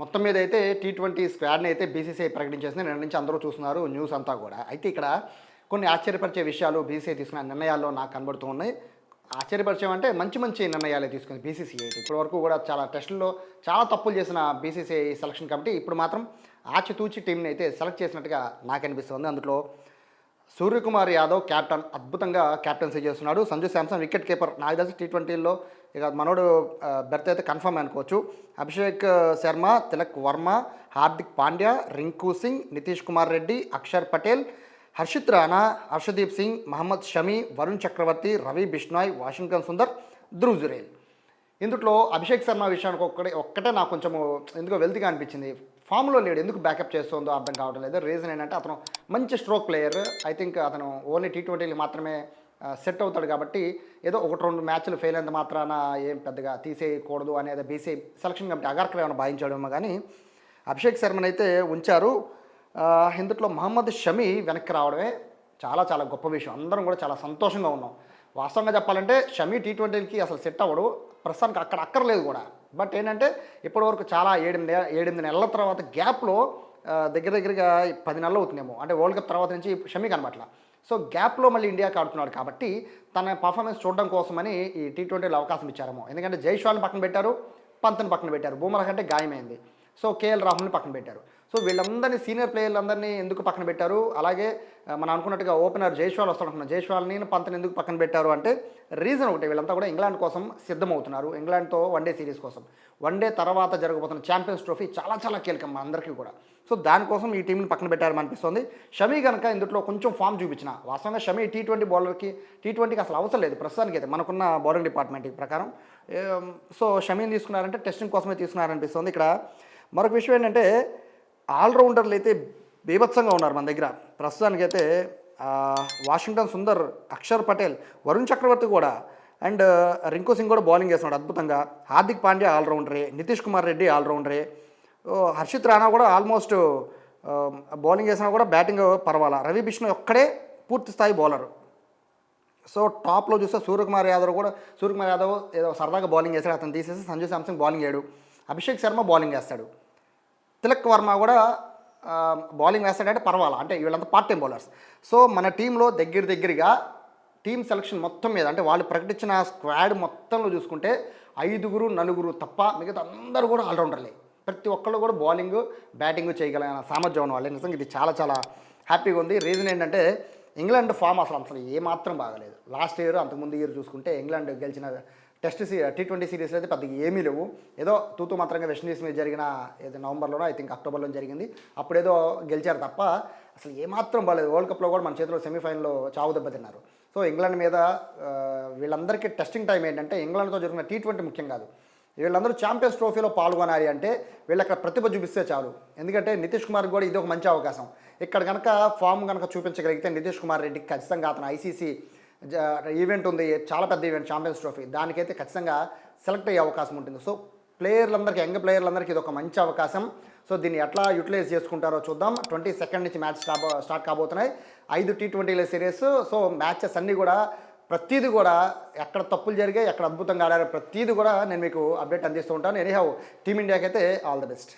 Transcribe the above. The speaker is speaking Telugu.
మొత్తం మీద అయితే టీ ట్వంటీ స్క్వాడ్ని అయితే బీసీసీఐ ప్రకటించేసింది. నిన్న నుంచి అందరూ చూస్తున్నారు న్యూస్ అంతా కూడా. అయితే ఇక్కడ కొన్ని ఆశ్చర్యపరిచే విషయాలు బీసీసీ తీసుకున్న నిర్ణయాల్లో నాకు కనబడుతూ ఉన్నాయి. ఆశ్చర్యపరిచయం అంటే మంచి మంచి నిర్ణయాలు తీసుకుంది బీసీసీఐ అయితే. ఇప్పటి వరకు కూడా చాలా టెస్టుల్లో చాలా తప్పులు చేసిన బీసీసీఐ సెలక్షన్ కమిటీ ఇప్పుడు మాత్రం ఆచితూచి టీంని అయితే సెలెక్ట్ చేసినట్టుగా నాకు అనిపిస్తుంది. అందులో సూర్యకుమార్ యాదవ్ క్యాప్టెన్ అద్భుతంగా క్యాప్టెన్సీ చేస్తున్నాడు. సంజు శాంసన్ వికెట్ కీపర్ నాకు తెలిసి టీ ట్వంటీలో ఇక మనోడు బెర్త్ అయితే కన్ఫర్మ్ అనుకోవచ్చు. అభిషేక్ శర్మ తిలక్ వర్మ హార్దిక్ పాండ్యా రింకు సింగ్ నితీష్ కుమార్ రెడ్డి అక్షర్ పటేల్ హర్షిత్ రాణా హర్షదీప్ సింగ్ మహమ్మద్ షమీ వరుణ్ చక్రవర్తి రవి బిష్నాయ్ వాషింగ్టన్ సుందర్ ధ్రువ్ జురేల్ ఇందుట్లో అభిషేక్ శర్మ విషయానికి ఒక్కడే ఒక్కటే నాకు కొంచెము ఎందుకో వెల్తిగా అనిపించింది. ఫామ్లో లేడు ఎందుకు బ్యాకప్ చేస్తుందో అర్థం కావడం లేదు. రీజన్ ఏంటంటే అతను మంచి స్ట్రోక్ ప్లేయర్. ఐ థింక్ అతను ఓన్లీ టీ ట్వంటీలు మాత్రమే సెట్ అవుతాడు కాబట్టి ఏదో ఒకటి రెండు మ్యాచ్లు ఫెయిల్ అయినంత మాత్రాన ఏం పెద్దగా తీసేయకూడదు అనేది బీసీ సెలక్షన్ కమిటీ అగర్కర్ ఏమైనా భావించాడేమో కానీ అభిషేక్ శర్మని అయితే ఉంచారు. ఇందుట్లో మహమ్మద్ షమి వెనక్కి రావడమే చాలా చాలా గొప్ప విషయం. అందరం కూడా చాలా సంతోషంగా ఉన్నాం. వాస్తవంగా చెప్పాలంటే షమి టీ ట్వంటీకి అసలు సెట్ అవ్వడు. ప్రస్తుతానికి అక్కడ అక్కర్లేదు కూడా. బట్ ఏంటంటే ఇప్పటివరకు చాలా ఏడెనిమిది ఏడెనిమిది నెలల తర్వాత గ్యాప్లో దగ్గర దగ్గరగా పది నెలలు అవుతుందేమో. అంటే వరల్డ్ కప్ తర్వాత నుంచి షమి కనబట్ల సో గ్యాప్లో మళ్ళీ ఇండియాకి ఆడుతున్నాడు కాబట్టి తన పర్ఫార్మెన్స్ చూడడం కోసమని ఈ టీ ట్వంటీలో అవకాశం ఇచ్చారేమో. ఎందుకంటే జైష్వాల్ని పక్కన పెట్టారు పంత్ని పక్కన పెట్టారు. బూమరా కంటే గాయమైంది. సో కేఎల్ రాహుల్ని పక్కన పెట్టారు. సో వీళ్ళందరినీ సీనియర్ ప్లేయర్లందరినీ ఎందుకు పక్కన పెట్టారు? అలాగే మనం అనుకున్నట్టుగా ఓపెనర్ జైష్వాల్ వస్తాడు అనుకున్నాం జైష్వాల్ని పంతని ఎందుకు పక్కన పెట్టారు అంటే రీజన్ ఒకటి వీళ్ళంతా కూడా ఇంగ్లాండ్ కోసం సిద్ధమవుతున్నారు. ఇంగ్లాండ్తో వన్డే సిరీస్ కోసం. వన్డే తర్వాత జరగబోతున్న ఛాంపియన్స్ ట్రోఫీ చాలా చాలా కీలకం మా అందరికీ కూడా. సో దానికోసం ఈ టీంని పక్కన పెట్టారని అనిపిస్తుంది. షమీ కనుక ఇందులో కొంచెం ఫామ్ చూపించిన వాస్తవంగా షమీ టీ ట్వంటీ బౌలర్కి టీ ట్వంటీకి అసలు అవసరం లేదు. ప్రస్తుతానికి అయితే మనకున్న బౌలింగ్ డిపార్ట్మెంట్ ప్రకారం. సో షమీని తీసుకున్నారంటే టెస్టింగ్ కోసమే తీసుకున్నారనిపిస్తుంది. ఇక్కడ మరొక విషయం ఏంటంటే ఆల్రౌండర్లు అయితే బీభత్సంగా ఉన్నారు మన దగ్గర. ప్రస్తుతానికైతే వాషింగ్టన్ సుందర్ అక్షర్ పటేల్ వరుణ్ చక్రవర్తి కూడా అండ్ రింకు సింగ్ కూడా బౌలింగ్ చేస్తున్నాడు అద్భుతంగా. హార్దిక్ పాండ్యా ఆల్రౌండరే నితీష్ కుమార్ రెడ్డి ఆల్రౌండరే. ఓ, హర్షిత్ రాణా కూడా ఆల్మోస్ట్ బౌలింగ్ చేసినా కూడా బ్యాటింగ్ పర్వాలా. రవి బిష్ణు ఒక్కడే పూర్తి స్థాయి బౌలర్. సో టాప్లో చూస్తే సూర్యకుమార్ యాదవ్ కూడా సూర్యకుమార్ యాదవ్ ఏదో సరదాగా బౌలింగ్ చేశాడు. అతను తీసేసి సంజు శాంసంగ్ బౌలింగ్ చేయడు. అభిషేక్ శర్మ బౌలింగ్ చేస్తాడు. తిలక్ వర్మ కూడా బౌలింగ్ వేస్తాడంటే పర్వాలా? అంటే వీళ్ళంతా పార్ట్ టైం బౌలర్స్ సో మన టీంలో దగ్గర దగ్గరగా టీం సెలక్షన్ మొత్తం మీద అంటే వాళ్ళు ప్రకటించిన స్క్వాడ్ మొత్తంలో చూసుకుంటే ఐదుగురు నలుగురు తప్ప మిగతా అందరూ కూడా ఆల్రౌండర్లే ప్రతి ఒక్కళ్ళు కూడా బౌలింగ్ బ్యాటింగ్ చేయగలిగిన సామర్థ్యం ఉన్న వాళ్ళే. నిజంగా ఇది చాలా చాలా హ్యాపీగా ఉంది. రీజన్ ఏంటంటే ఇంగ్లాండ్ ఫామ్ అసలు అసలు ఏమాత్రం బాగలేదు. లాస్ట్ ఇయర్ అంతకుముందు ఇయర్ చూసుకుంటే ఇంగ్లాండ్ గెలిచిన టెస్ట్ సీ టీ ట్వంటీ సిరీస్లో అయితే పెద్దగా ఏమీ లేవు. ఏదో తూతూ మాత్రంగా వెస్టిండీస్ మీద జరిగిన ఏదో నవంబర్లోనో ఐ థింక్ అక్టోబర్లో జరిగింది. అప్పుడేదో గెలిచారు తప్ప అసలు ఏమాత్రం బాగాలేదు వరల్డ్ కప్లో కూడా మన చేతిలో సెమీఫైనల్లో చావు దెబ్బతిన్నారు. సో ఇంగ్లాండ్ మీద వీళ్ళందరికీ టెస్టింగ్ టైం ఏంటంటే ఇంగ్లాండ్తో జరిగిన టీ ట్వంటీ ముఖ్యం కాదు. వీళ్ళందరూ ఛాంపియన్స్ ట్రోఫీలో పాల్గొనాలి అంటే వీళ్ళు అక్కడ ప్రతిభ చూపిస్తే చాలు. ఎందుకంటే నితీష్ కుమార్ కూడా ఇది ఒక మంచి అవకాశం. ఇక్కడ కనుక ఫామ్ కనుక చూపించగలిగితే నితీష్ కుమార్ రెడ్డికి ఖచ్చితంగా అతను ఐసీసీ ఈవెంట్ ఉంది చాలా పెద్ద ఈవెంట్ ఛాంపియన్స్ ట్రోఫీ దానికైతే ఖచ్చితంగా సెలెక్ట్ అయ్యే అవకాశం ఉంటుంది. సో ప్లేయర్లందరికీ యంగ్ ప్లేయర్లందరికీ ఇది ఒక మంచి అవకాశం. సో దీన్ని ఎట్లా యూటిలైజ్ చేసుకుంటారో చూద్దాం. ట్వంటీ సెకండ్ నుంచి మ్యాచ్ స్టార్ట్ కాబోతున్నాయి. ఐదు టీ ట్వంటీల సిరీస్. సో మ్యాచెస్ అన్నీ కూడా ప్రతిదీ కూడా ఎక్కడ తప్పులు జరిగాయి ఎక్కడ అద్భుతంగా ఆడారో ప్రతిదీ కూడా నేను మీకు అప్డేట్ అందిస్తూ ఉంటాను. ఎనీహౌ టీమిండియాకి అయితే ఆల్ ద బెస్ట్.